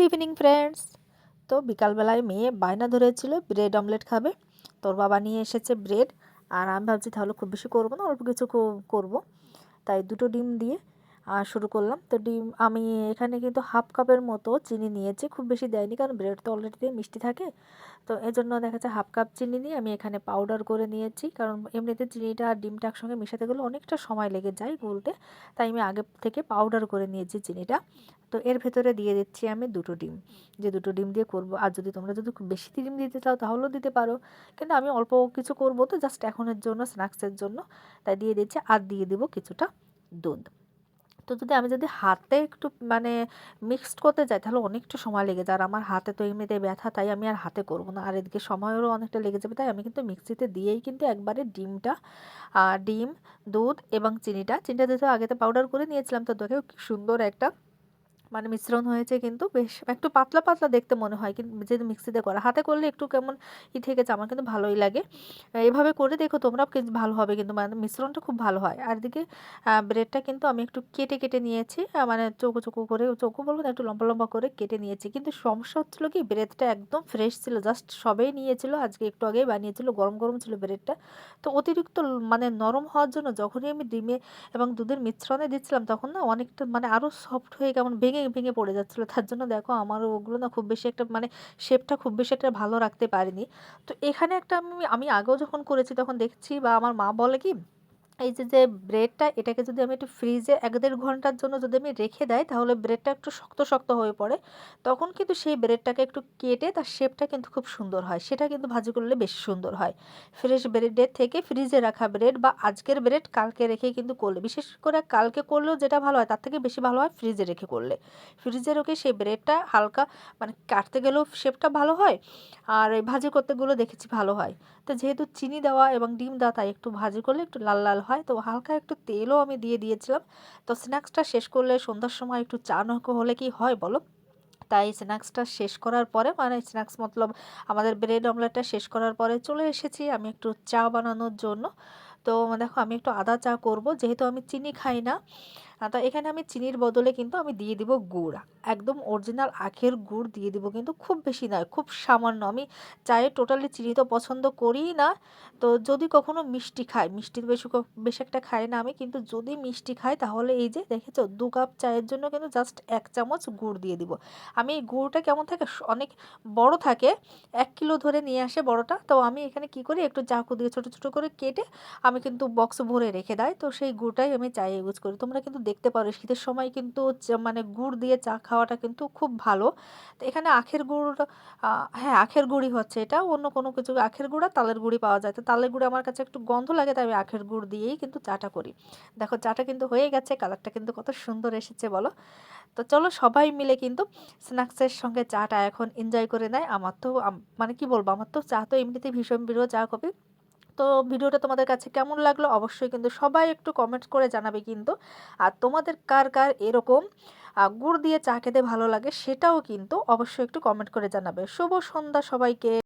Good evening friends তো বিকালবেলায় মেয়ে বায়না ধরেছিল ব্রেড অমলেট খাবে। তোর বাবা নিয়ে এসেছে ব্রেড আর আমি ভাবছি তাহলে খুব বেশি করব না, অল্প কিছু করব। তাই দুটো ডিম দিয়ে শুরু করলাম। তো ডিম, আমি এখানে কিন্তু হাফ কাপের মতো চিনি নিয়েছি, খুব বেশি দেয়নি কারণ ব্রেড তো অলরেডি মিষ্টি থাকে। তো এই জন্য দেখা যাচ্ছে হাফ কাপ চিনি নিয়ে আমি এখানে পাউডার করে নিয়েছি। কারণ এমনিতে চিনিটা আর ডিমটা একসঙ্গে মেশাতে গেলে অনেকটা সময় লেগে যায় গুলতে তাই আমি আগে থেকে পাউডার করে নিয়েছি চিনিটা। তো এর ভেতরে দিয়ে দিচ্ছি আমি দুটো ডিম। যে দুটো ডিম দিয়ে করব। আর যদি তোমরা যদি খুব বেশি ডিম দিতে চাও তাহলেও দিতে পারো। কিন্তু আমি অল্প কিছু করব তো জাস্ট এখনের জন্য স্ন্যাক্সের জন্য। তাই দিয়ে দিচ্ছি আর দিয়ে দিব কিছুটা দুধ। তো যদি আমি যদি হাতে একটু মানে মিক্সড করতে যাই, তাহলে অনেকটা সময় লেগে যায়। আর আমার হাতে তো এমনিতে ব্যথা, তাই আমি আর হাতে করব না। আর এদিকে সময়েরও অনেকটা লেগে যাবে, তাই আমি কিন্তু মিক্সিতে দিয়েই কিন্তু একবারে ডিমটা ডিম, দুধ এবং চিনিটা চিনিটা যেহেতু আগেতে পাউডার করে নিয়েছিলাম, তো দেখে সুন্দর একটা মানে মিশ্রণ হয়েছে কিন্তু বেশ একটু পাতলা পাতলা দেখতে মনে হয়। কিন্তু যেহেতু মিক্সিতে করা, হাতে করলে একটু কেমন ই থেকেছে আমার কিন্তু ভালোই লাগে। এভাবে করে দেখো তোমরাও কিন্তু ভালো হবে কিন্তু মানে মিশ্রণটা খুব ভালো হয়। আর দিকে ব্রেডটা কিন্তু আমি একটু কেটে কেটে নিয়েছি। মানে চোখো চৌকো করে, চৌকো বলব একটু লম্বা লম্বা করে কেটে নিয়েছি। কিন্তু সমস্যা হচ্ছিল কি ব্রেডটা একদম ফ্রেশ ছিল জাস্ট সবেই নিয়েছিল, আজকে একটু আগেই বানিয়েছিল, গরম গরম ছিল ব্রেডটা তো অতিরিক্ত মানে নরম হওয়ার জন্য যখনই আমি ডিমে এবং দুধের মিশ্রণে দিচ্ছিলাম, তখন না অনেকটা মানে আরও সফট হয়ে কেমন ভেঙে ভেঙে ভেঙে পড়ে যাচ্ছিল। তার জন্য দেখো আমারও ওগুলো না খুব বেশি একটা মানে শেপটা খুব বেশি একটা ভালো রাখতে পারিনি। তো এখানে একটা আমি আমি আগেও যখন করেছি তখন দেখছি বা আমার মা বলে কি এই যে যে ব্রেডটা এটাকে যদি আমি একটু ফ্রিজে এক দেড় ঘণ্টার জন্য যদি আমি রেখে দেয়, তাহলে ব্রেডটা একটু শক্ত শক্ত হয়ে পড়ে। তখন কিন্তু সেই ব্রেডটাকে একটু কেটে, তার শেপটা কিন্তু খুব সুন্দর হয়। সেটা কিন্তু ভাজি করলে বেশি সুন্দর হয়। ফ্রেশ ব্রেডের থেকে ফ্রিজে রাখা ব্রেড বা আজকের ব্রেড কালকে রেখে কিন্তু করলে, বিশেষ করে কালকে করলেও যেটা ভালো হয়, তার থেকে বেশি ভালো হয় ফ্রিজে রেখে করলে। ফ্রিজে রেখে সেই ব্রেডটা হালকা মানে কাটতে গেলেও শেপটা ভালো হয়, আর ভাজি করতে দেখেছি ভালো হয়। তো যেহেতু চিনি দেওয়া এবং ডিম দেওয়া, তাই একটু ভাজি করলে একটু লাল লাল হয়। তো হালকা একটু তেলও আমি দিয়ে দিয়েছিলাম। তো স্ন্যাক্সটা শেষ করলে সন্ধ্যার সময় একটু চা হলে কি হয় বলো? তাই স্ন্যাক্সটা শেষ করার পরে মানে স্ন্যাক্স মতলব আমাদের ব্রেড অমলেটটা শেষ করার পরে চলে এসেছি আমি একটু চা বানানোর জন্য। তো দেখো আমি একটু আদা চা করব। যেহেতু আমি চিনি খাই না তো এখানে আমি চিনির বদলে কিন্তু আমি দিয়ে দিব গুড়। একদম অরিজিনাল আখের গুড় দিয়ে দিব কিন্তু খুব বেশি নয়, খুব সামান্য। আমি চায়ে টোটালি চিনি তো পছন্দ করি না, তো যদি কখনো মিষ্টি খাই, মিষ্টি বেশি বেশি একটা খাই না আমি, কিন্তু যদি মিষ্টি খাই তাহলে এই যে দেখেছ, দু কাপ চায়ের জন্য কিন্তু জাস্ট এক চামচ গুড় দিয়ে দিব। আমি এই গুড়টা কেমন থাকে অনেক বড় থাকে, এক কিলো ধরে নিয়ে আসে বড়টা, তো আমি এখানে কি করি, একটু চাকু দিয়ে ছোটো ছোটো করে কেটে আমি কিন্তু বক্স ভরে রেখে দেয়, তো সেই গুড়টাই আমি চায়ে ইউজ করি। তোমরা কিন্তু দেখতে পারো শীতের সময় কিন্তু মানে গুড় দিয়ে চা খাওয়াটা কিন্তু খুব ভালো। তো এখানে আখের গুড় হ্যাঁ আখের গুড়ি হচ্ছে এটা। অন্য কোনো কিছু, আখের গুঁড়া তালের গুঁড়ি পাওয়া যায়। তো তালের গুঁড়ি আমার কাছে একটু গন্ধ লাগে, তাই আমি আখের গুড় দিয়েই কিন্তু চাটা করি। দেখো, চাটা কিন্তু হয়ে গেছে, কালারটা কিন্তু কত সুন্দর এসেছে, বলো। তো চলো, সবাই মিলে কিন্তু স্ন্যাক্সের সঙ্গে চাটা এখন এনজয় করে নেয়। আমার তো মানে কি বলব, আমার তো চা তো এমনিতেই ভীষণ প্রিয় চা কপি তো ভিডিওটা তোমাদের কাছে কেমন লাগল অবশ্যই কিন্তু সবাই একটু কমেন্ট করে জানাবে কিন্তু। আর তোমাদের কার কার এরকম গুড় দিয়ে চা খেতে ভালো লাগে সেটাও কিন্তু অবশ্যই একটু কমেন্ট করে জানাবে। শুভ সন্ধ্যা সবাইকে।